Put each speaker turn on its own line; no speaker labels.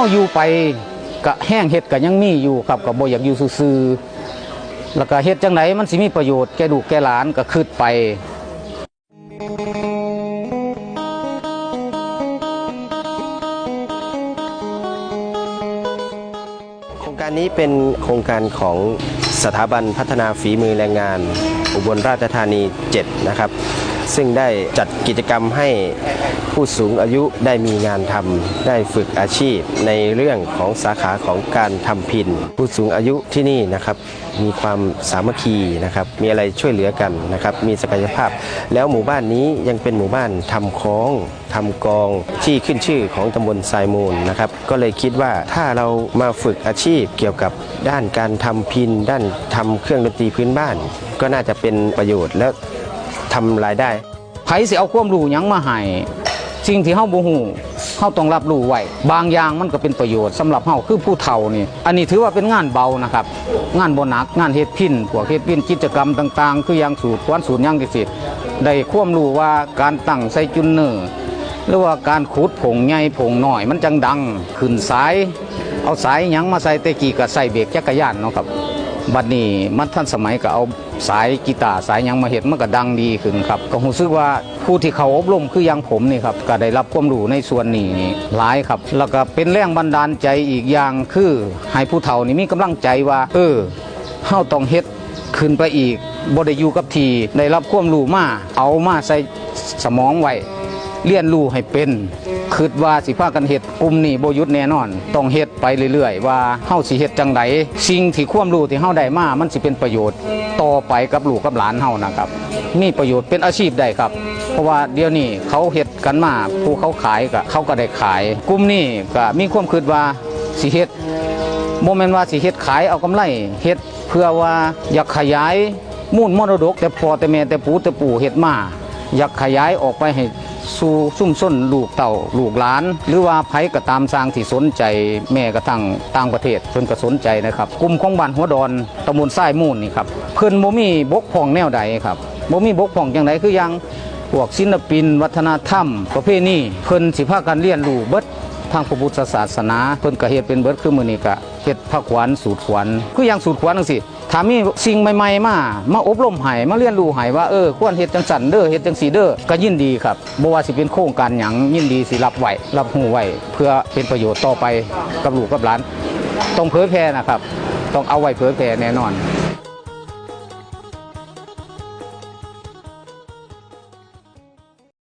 าอยู่ไปกะแห้งเฮ็ดก็ยังมีอยู่ครับก็บ่อยากอยู่ซื่อแล้วก็เฮ็ดจังไดมันสิมีประโยชน์แก่ลูกแก่หลานก็คิดไป
โครงการนี้เป็นโครงการของสถาบันพัฒนาฝีมือแรงงาน อุบลราชธานี 7 นะครับ ซึ่งได้จัดกิจกรรมให้ผู้สูงอายุได้มีงานทำได้ฝึกอาชีพในเรื่องของสาขาของการทำพิน ผู้สูงอายุที่นี่นะครับมีความสามัคคีนะครับมีอะไรช่วยเหลือกันนะครับมีศักยภาพ แล้วหมู่บ้านนี้ยังเป็นหมู่บ้านทำคล้องทำกองที่ขึ้นชื่อของตำบลทรายมูลนะครับก็เลยคิดว่าถ้าเรามาฝึกอาชีพเกี่ยวกับด้านการทำพิน ด้านทำเครื่องดนตรีพื้นบ้าน ก็น่าจะเป็นประโยชน์และทำรายได้
ไผสิเอาความรู้ยังมาให้สิ่งที่เฮาบ่ฮู้เฮาต้องรับรู้ไว้บางอย่างมันก็เป็นประโยชน์สำหรับเฮาคือผู้เฒ่านี่ อันนี้ถือว่าเป็นงานเบานะครับ งานบ่หนักงานเฮ็ดพินพวกเฮ็ดพินกิจกรรมต่าง ๆ คืออย่างสูตรควนสูตรยังจังซี่ได้ความรู้ว่าการตั้งใส่จุนเนอร์หรือว่าการขุดผงใหญ่ผงน้อย มันจังดังขึ้นสาย เอาสายหยังมาใส่แต่กี้ก็ใส่เบรกจักรยานเนาะครับ บัดนี้มันทันสมัยก็เอาสายกีตาร์สายยังมาเห็ดมันก็ดังดีขึ้นครับก็รู้สึกว่าผู้ที่เขาอบรมคืออย่างผมนี่ครับก็ได้รับความรู้ในส่วนนี้หลายครับ แล้วก็เป็นแรงบันดาลใจอีกอย่างคือให้ผู้เฒ่านี่มีกำลังใจว่า เออเฮาต้องเฮ็ดขึ้นไปอีกบ่ได้อยู่กับทีได้รับความรู้มาเอามาใส่สมองไว้เรียนรู้ให้เป็น คิดว่าสิพากันเฮ็ดกลุ่มนี้บ่หยุดแน่นอน ต้องเฮ็ดไปเรื่อยๆ ว่าเฮาสิเฮ็ดจังไดสิ่งที่ความรู้ที่เฮาได้มามันสิเป็นประโยชน์ ต่อไปกับลูกกับหลานเฮานะครับมีประโยชน์เป็นอาชีพได้ครับ เพราะว่าเดี๋ยวนี้เขาเฮ็ดกันมาผู้เขาขายก็เขาก็ได้ขาย กลุ่มนี้ก็มีความคิดว่าสิเฮ็ดโมเมนต์ว่าสิเฮ็ดขายเอากำไรเฮ็ดเพื่อว่าอยากขยายมูลมรดก แต่พอแต่แม่แต่ปู่แต่ปู่เฮ็ดมา อยากขยายออกไปให้ สู่ซุ่มส้นลูกเต่าลูกหลาน หรือว่าไผก็ตามสร้างที่สนใจแม่กระทั่งต่างประเทศเพิ่นก็สนใจนะครับกลุ่มของบ้านหัวดอนตำบลทรายมูลนี่ครับเพิ่นบ่มีบกพร่องแนวใดครับบ่มีบกพร่องจังไดคือยังพวกศิลปิน วัฒนธรรม ประเพณีเพิ่นสิพากันเรียนรู้เบิดทางพระพุทธศาสนาเพิ่นก็เฮ็ดเป็นเบิดคือมื้อนี้ก็ ฮ็ดพระขวัญสูตรขวัญคืออย่างสูตรขวัญจังสิถ้ามีสิ่งใหม่ๆมามาอบรมให้มาเรียนรู้ให้ว่าเออควรเฮ็ดจังสันเด้อเฮ็ดจังซีเด้อก็ยินดีครับบ่ว่าสิเป็นโครงการหยังยินดีสิรับไหวรับหูไหวเพื่อเป็นประโยชน์ต่อไปกับลูกกับหลาน ต้องเผยแพร่นะครับ ต้องเอาไว้เผยแพร่แน่นอน